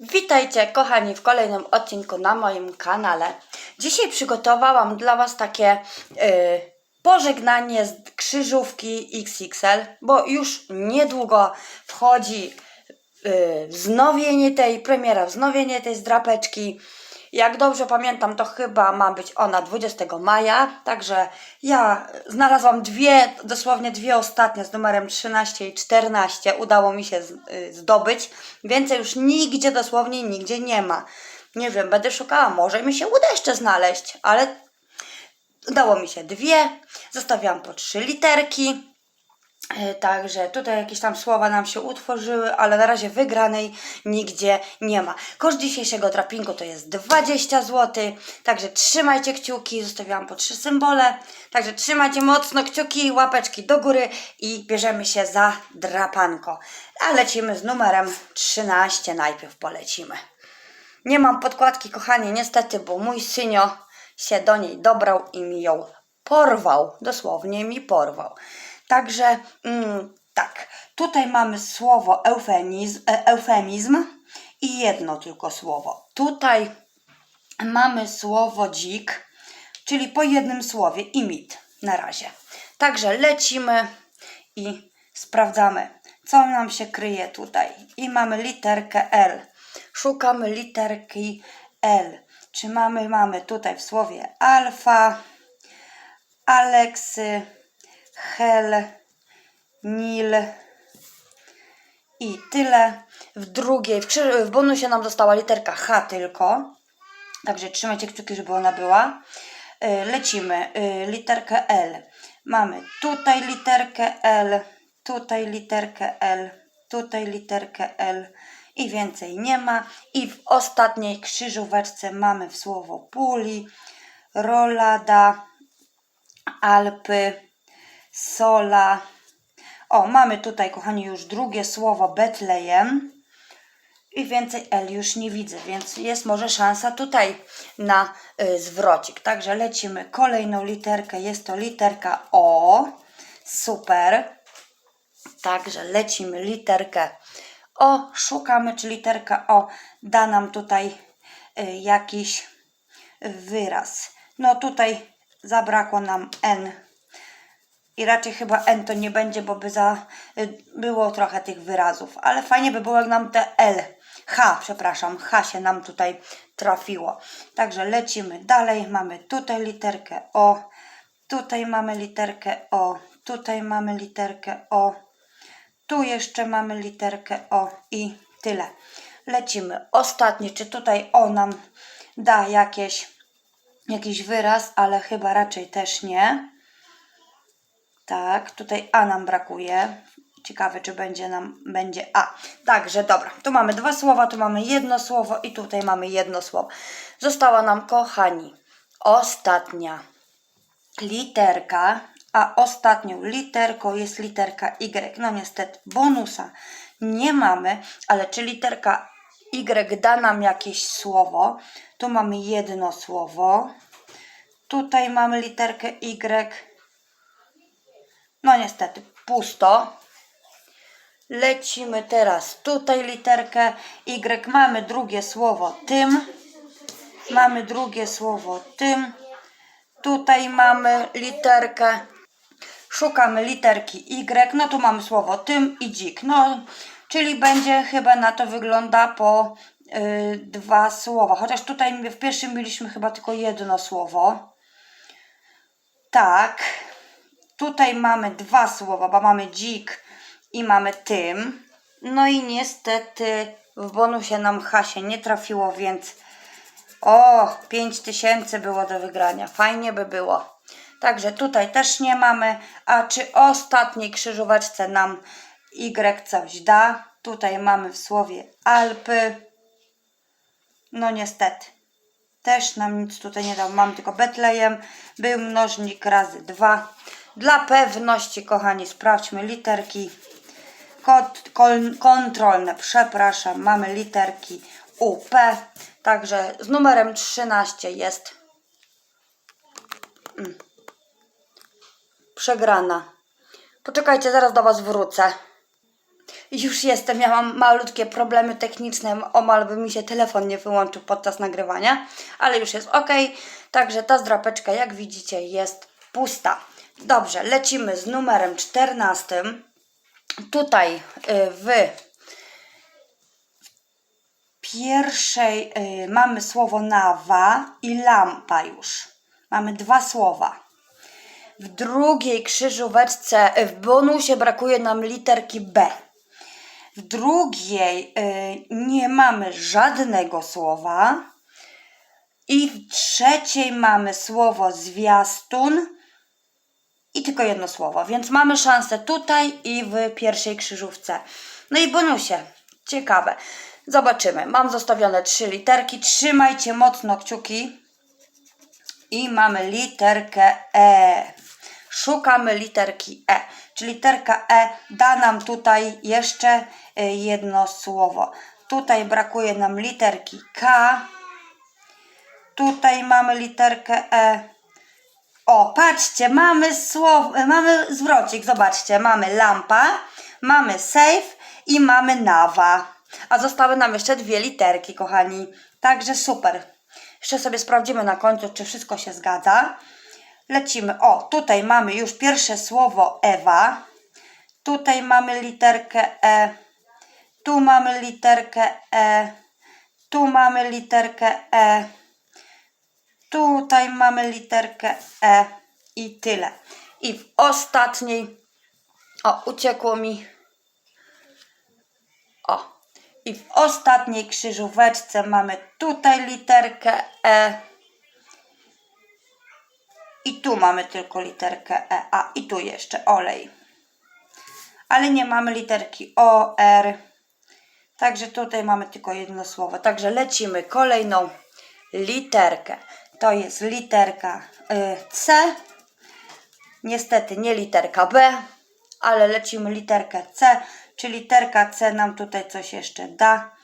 Witajcie kochani w kolejnym odcinku na moim kanale. Dzisiaj przygotowałam dla Was takie y, pożegnanie z krzyżówki XXL, bo już niedługo wchodzi y, wznowienie tej, premiera wznowienie tej zdrapeczki. Jak dobrze pamiętam, to chyba ma być ona 20 maja, także ja znalazłam dwie, dosłownie dwie ostatnie z numerem 13 i 14. Udało mi się y, zdobyć. Więcej już nigdzie, dosłownie nigdzie nie ma. Nie wiem, będę szukała, może mi się uda jeszcze znaleźć, ale udało mi się dwie. Zostawiłam po trzy literki. E, Także tutaj jakieś tam słowa nam się utworzyły, ale na razie wygranej nigdzie nie ma. Koszt dzisiejszego drapingu to jest 20 zł, także trzymajcie kciuki, zostawiłam po trzy symbole, także trzymajcie mocno kciuki, łapeczki do góry i bierzemy się za drapanko. A lecimy z numerem 13, najpierw polecimy. Nie mam podkładki, kochani, niestety, bo mój synio się do niej dobrał i mi ją porwał. Dosłownie mi porwał. Także mm, tak, tutaj mamy słowo eufemizm, e, eufemizm i jedno tylko słowo. Tutaj mamy słowo dzik, czyli po jednym słowie imit na razie. Także lecimy i sprawdzamy, co nam się kryje tutaj. I mamy literkę L. Szukamy literki L. Czy mamy, mamy tutaj w słowie alfa, Aleksy, Hel, Nil i tyle. W drugiej, w, w bonusie nam została literka H tylko. Także trzymajcie kciuki, żeby ona była. Y, Lecimy. Y, Literkę L. Mamy tutaj literkę L, tutaj literkę L, tutaj literkę L i więcej nie ma. I w ostatniej krzyżóweczce mamy w słowo puli, rolada, Alpy, Sola. O, mamy tutaj, kochani, już drugie słowo Betlejem. I więcej L już nie widzę, więc jest może szansa tutaj na y, zwrocik. Także lecimy kolejną literkę. Jest to literka O. Super. Także lecimy literkę O. Szukamy, czy literka O da nam tutaj y, jakiś wyraz. No tutaj zabrakło nam N. I raczej chyba N to nie będzie, bo by za, y, było trochę tych wyrazów. Ale fajnie by było, jak nam te L, H, przepraszam, H się nam tutaj trafiło. Także lecimy dalej. Mamy tutaj literkę O, tutaj mamy literkę O, tutaj mamy literkę O, tu jeszcze mamy literkę O i tyle. Lecimy. Ostatni, czy tutaj O nam da jakieś, jakiś wyraz, ale chyba raczej też nie. Tak, tutaj A nam brakuje. Ciekawe, czy będzie nam będzie A. Także dobra, tu mamy dwa słowa, tu mamy jedno słowo i tutaj mamy jedno słowo. Została nam, kochani, ostatnia literka, a ostatnią literką jest literka Y. No niestety bonusa nie mamy, ale czy literka Y da nam jakieś słowo? Tu mamy jedno słowo. Tutaj mamy literkę Y. No niestety, pusto. Lecimy teraz tutaj literkę Y. Mamy drugie słowo tym. Mamy drugie słowo tym. Tutaj mamy literkę. Szukamy literki Y. No tu mamy słowo tym i dzik. No, czyli będzie chyba na to wygląda po y, dwa słowa. Chociaż tutaj w pierwszym mieliśmy chyba tylko jedno słowo. Tak. Tutaj mamy dwa słowa, bo mamy dzik i mamy tym. No i niestety w bonusie nam H się nie trafiło, więc o, 5000 było do wygrania. Fajnie by było. Także tutaj też nie mamy. A czy ostatniej krzyżóweczce nam Y coś da? Tutaj mamy w słowie Alpy. No niestety. Też nam nic tutaj nie dał. Mam tylko Betlejem. Był mnożnik razy dwa. Dla pewności, kochani, sprawdźmy literki. Kontrolne, przepraszam. Mamy literki UP. Także z numerem 13 jest mm, przegrana. Poczekajcie, zaraz do Was wrócę. Już jestem, ja mam malutkie problemy techniczne, omal by mi się telefon nie wyłączył podczas nagrywania, ale już jest ok. Także ta zdrapeczka, jak widzicie, jest pusta. Dobrze, lecimy z numerem 14. Tutaj y, w pierwszej y, mamy słowo nawa i lampa już. Mamy dwa słowa. W drugiej krzyżóweczce y, w bonusie brakuje nam literki B. W drugiej nie mamy żadnego słowa. I w trzeciej mamy słowo zwiastun i tylko jedno słowo, więc mamy szansę tutaj i w pierwszej krzyżówce. No i bonusie, ciekawe. Zobaczymy. Mam zostawione trzy literki. Trzymajcie mocno kciuki. I mamy literkę E. Szukamy literki E. Czy literka E da nam tutaj jeszcze y, jedno słowo. Tutaj brakuje nam literki K. Tutaj mamy literkę E. O, patrzcie, mamy słowo, mamy zwrocik, zobaczcie, mamy lampa, mamy safe i mamy nawa. A zostały nam jeszcze dwie literki, kochani. Także super. Jeszcze sobie sprawdzimy na końcu, czy wszystko się zgadza. Lecimy. O, tutaj mamy już pierwsze słowo Ewa. Tutaj mamy literkę E. Tu mamy literkę E. Tu mamy literkę E. Tutaj mamy literkę E i tyle. I w ostatniej, o, uciekło mi. O, i w ostatniej krzyżóweczce mamy tutaj literkę E. I tu mamy tylko literkę E, a i tu jeszcze olej. Ale nie mamy literki O, R. Także tutaj mamy tylko jedno słowo. Także lecimy kolejną literkę. To jest literka y, C. Niestety nie literka B, ale lecimy literkę C. Czy literka C nam tutaj coś jeszcze da?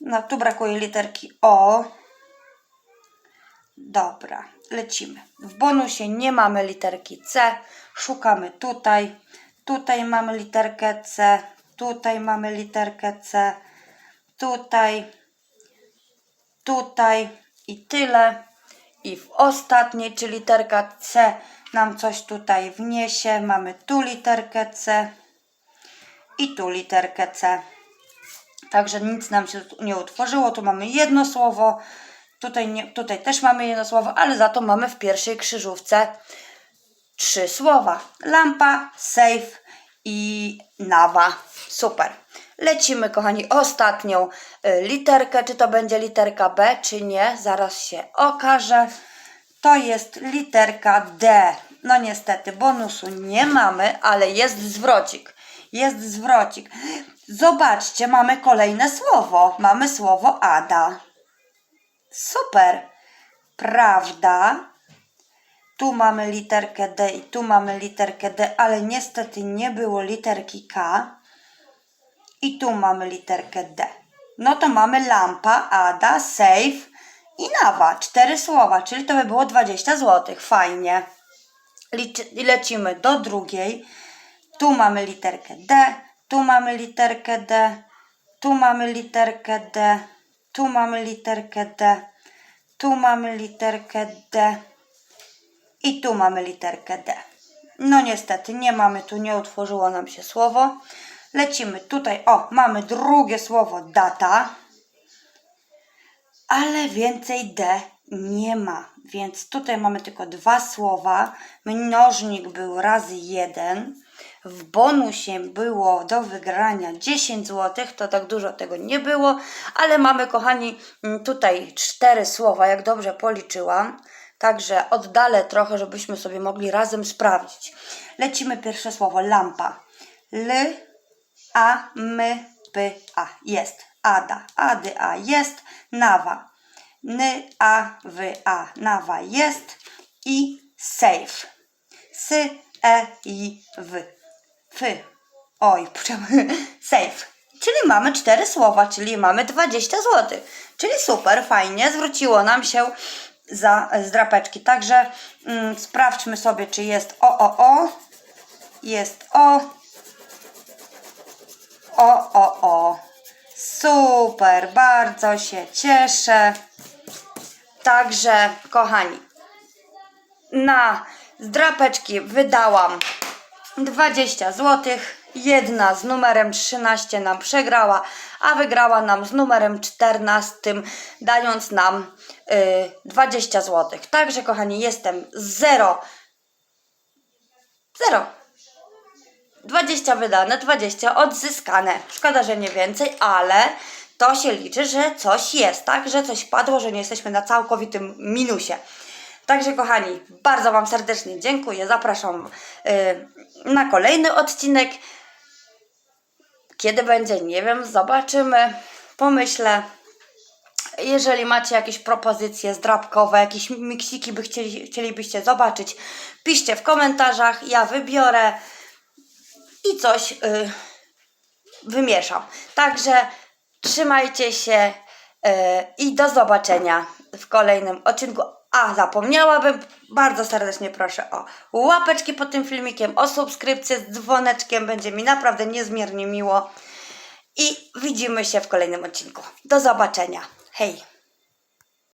No tu brakuje literki O. Dobra, lecimy. W bonusie nie mamy literki C. Szukamy tutaj. Tutaj mamy literkę C. Tutaj mamy literkę C. Tutaj tutaj i tyle. I w ostatniej, czy literka C nam coś tutaj wniesie. Mamy tu literkę C i tu literkę C. Także nic nam się nie utworzyło. Tu mamy jedno słowo. Tutaj, nie, tutaj też mamy jedno słowo, ale za to mamy w pierwszej krzyżówce trzy słowa. Lampa, safe i nawa. Super. Lecimy, kochani, ostatnią y, literkę. Czy to będzie literka B, czy nie? Zaraz się okaże. To jest literka D. No niestety, bonusu nie mamy, ale jest zwrocik. Jest zwrocik. Zobaczcie, mamy kolejne słowo. Mamy słowo Ada. Super. Prawda? Tu mamy literkę D i tu mamy literkę D, ale niestety nie było literki K. I tu mamy literkę D. No to mamy lampa, Ada, safe i nawa. Cztery słowa, czyli to by było 20 zł. Fajnie. Lecimy do drugiej. Tu mamy literkę D, tu mamy literkę D, tu mamy literkę D, tu mamy literkę D, tu mamy literkę D i tu mamy literkę D. No niestety, nie mamy tu, nie utworzyło nam się słowo. Lecimy tutaj, o, mamy drugie słowo data, ale więcej D nie ma, więc tutaj mamy tylko dwa słowa. Mnożnik był razy jeden. W bonusie było do wygrania 10 zł, to tak dużo tego nie było, ale mamy, kochani, mm, tutaj cztery słowa, jak dobrze policzyłam. Także oddalę trochę, żebyśmy sobie mogli razem sprawdzić. Lecimy pierwsze słowo lampa. L, A, M, P, A. Jest. Ada. Ady, A. Jest. Nawa. N, A, W, A. Nawa. Jest. I safe. S, E, I, W. F. Oj, safe. Czyli mamy cztery słowa, czyli mamy 20 zł. Czyli super, fajnie, zwróciło nam się za z drapeczki. Także mm, sprawdźmy sobie, czy jest o, o, o. Jest o. O, o, o. Super, bardzo się cieszę. Także, kochani, na zdrapeczki wydałam 20 zł. Jedna z numerem 13 nam przegrała, a wygrała nam z numerem 14, dając nam y, 20 zł. Także, kochani, jestem 0. 0. 20 wydane, 20 odzyskane. Szkoda, że nie więcej, ale to się liczy, że coś jest, tak? Że coś padło, że nie jesteśmy na całkowitym minusie. Także kochani, bardzo Wam serdecznie dziękuję. Zapraszam y, na kolejny odcinek. Kiedy będzie, nie wiem, zobaczymy. Pomyślę. Jeżeli macie jakieś propozycje zdrabkowe, jakieś miksiki by chcieli, chcielibyście zobaczyć, piszcie w komentarzach, ja wybiorę i coś y, wymieszam. Także trzymajcie się y, i do zobaczenia w kolejnym odcinku. A zapomniałabym, bardzo serdecznie proszę o łapeczki pod tym filmikiem, o subskrypcję z dzwoneczkiem, będzie mi naprawdę niezmiernie miło. I widzimy się w kolejnym odcinku. Do zobaczenia. Hej!